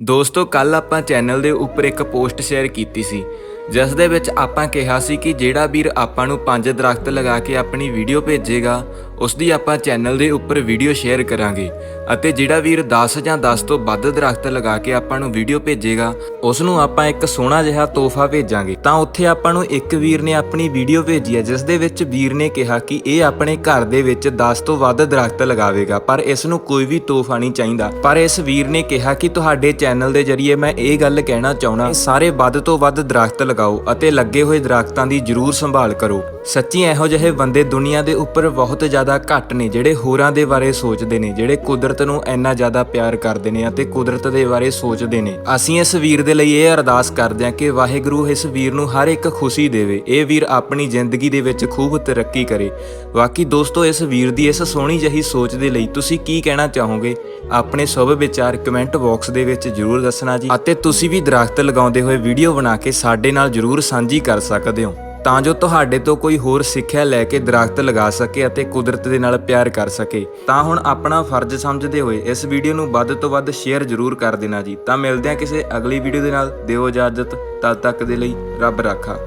ਦੋਸਤੋ ਕੱਲ ਆਪਾਂ ਚੈਨਲ ਦੇ ਉੱਪਰ ਇੱਕ ਪੋਸਟ ਸ਼ੇਅਰ ਕੀਤੀ ਸੀ। ਜਿਸ ਦੇ ਵਿੱਚ ਆਪਾਂ ਕਿਹਾ ਸੀ ਕਿ ਜਿਹੜਾ ਵੀਰ ਆਪਾਂ ਨੂੰ ਪੰਜ ਦਰਖਤ ਲਗਾ ਕੇ ਆਪਣੀ ਵੀਡੀਓ ਭੇਜੇਗਾ ਉਸ ਦੀ ਆਪਾਂ ਚੈਨਲ ਦੇ ਉੱਪਰ ਵੀਡੀਓ ਸ਼ੇਅਰ ਕਰਾਂਗੇ ਅਤੇ ਜਿਹੜਾ ਵੀਰ 10 ਜਾਂ 10 ਤੋਂ ਵੱਧ ਦਰਖਤ ਲਗਾ ਕੇ ਆਪਾਂ ਨੂੰ ਵੀਡੀਓ ਭੇਜੇਗਾ ਉਸ ਨੂੰ ਆਪਾਂ ਇੱਕ ਸੋਹਣਾ ਜਿਹਾ ਤੋਹਫਾ ਭੇਜਾਂਗੇ। ਤਾਂ ਉੱਥੇ ਆਪਾਂ ਨੂੰ ਇੱਕ ਵੀਰ ਨੇ ਆਪਣੀ ਵੀਡੀਓ ਭੇਜੀ ਹੈ ਜਿਸ ਦੇ ਵਿੱਚ ਵੀਰ ਨੇ ਕਿਹਾ ਕਿ ਇਹ ਆਪਣੇ ਘਰ ਦੇ ਵਿੱਚ 10 ਤੋਂ ਵੱਧ ਦਰਖਤ ਲਗਾਵੇਗਾ, ਪਰ ਇਸ ਨੂੰ ਕੋਈ ਵੀ ਤੋਹਫਾ ਨਹੀਂ ਚਾਹੀਦਾ। ਪਰ ਇਸ ਵੀਰ ਨੇ ਕਿਹਾ ਕਿ ਤੁਹਾਡੇ ਚੈਨਲ ਦੇ ਜਰੀਏ ਮੈਂ ਇਹ ਗੱਲ ਕਹਿਣਾ ਚਾਹਣਾ ਸਾਰੇ ਵੱਧ ਤੋਂ ਵੱਧ ਦਰਖਤ ਲਗਾਓ ਅਤੇ ਲੱਗੇ ਹੋਏ ਦਰਖਤਾਂ ਦੀ ਜ਼ਰੂਰ ਸੰਭਾਲ ਕਰੋ। ਸੱਚੀ ਇਹੋ ਜਿਹੇ ਬੰਦੇ ਦੁਨੀਆ ਦੇ ਉੱਪਰ ਬਹੁਤ ਜ਼ਿਆਦਾ ਘੱਟ ਨੇ ਜਿਹੜੇ ਹੋਰਾਂ ਦੇ ਬਾਰੇ ਸੋਚਦੇ ਨੇ, ਜਿਹੜੇ ਕੁਦਰਤ ਨੂੰ ਇੰਨਾ ਜ਼ਿਆਦਾ ਪਿਆਰ ਕਰਦੇ ਨੇ ਅਤੇ ਕੁਦਰਤ ਦੇ ਬਾਰੇ ਸੋਚਦੇ ਨੇ। ਅਸੀਂ ਇਸ ਵੀਰ ਦੇ ਲਈ ਇਹ ਅਰਦਾਸ ਕਰਦੇ ਹਾਂ ਕਿ ਵਾਹਿਗੁਰੂ ਇਸ ਵੀਰ ਨੂੰ ਹਰ ਇੱਕ ਖੁਸ਼ੀ ਦੇਵੇ, ਇਹ ਵੀਰ ਆਪਣੀ ਜ਼ਿੰਦਗੀ ਦੇ ਵਿੱਚ ਖੂਬ ਤਰੱਕੀ ਕਰੇ। ਬਾਕੀ ਦੋਸਤੋ, ਇਸ ਵੀਰ ਦੀ ਇਸ ਸੋਹਣੀ ਜਹੀ ਸੋਚ ਦੇ ਲਈ ਤੁਸੀਂ ਕੀ ਕਹਿਣਾ ਚਾਹੋਗੇ? ਆਪਣੇ ਸ਼ੁਭ ਵਿਚਾਰ ਕਮੈਂਟ ਬਾਕਸ ਦੇ ਵਿੱਚ ਜਰੂਰ ਦੱਸਣਾ ਜੀ। ਅਤੇ ਤੁਸੀਂ ਵੀ ਦਰਖਤ ਲਗਾਉਂਦੇ ਹੋਏ ਵੀਡੀਓ ਬਣਾ ਕੇ ਸਾਡੇ ਨਾਲ ਜਰੂਰ ਸਾਂਝੀ ਕਰ ਸਕਦੇ ਹੋ। ਤਾਂ ਜੋ ਤੁਹਾਡੇ ਤੋਂ ਕੋਈ ਹੋਰ ਸਿੱਖਿਆ ਲੈ ਕੇ ਦਰਖਤ ਲਗਾ ਸਕੇ ਅਤੇ ਕੁਦਰਤ ਦੇ ਨਾਲ ਪਿਆਰ ਕਰ ਸਕੇ। ਤਾਂ ਹੁਣ ਆਪਣਾ ਫਰਜ਼ ਸਮਝਦੇ ਹੋਏ ਇਸ ਵੀਡੀਓ ਨੂੰ ਵੱਧ ਤੋਂ ਵੱਧ ਸ਼ੇਅਰ ਜਰੂਰ ਕਰ ਦੇਣਾ ਜੀ। ਤਾਂ ਮਿਲਦੇ ਹਾਂ ਕਿਸੇ ਅਗਲੀ ਵੀਡੀਓ ਦੇ ਨਾਲ। ਦਿਓ ਇਜਾਜ਼ਤ। ਤਦ ਤੱਕ ਦੇ ਲਈ ਰੱਬ ਰਾਖਾ।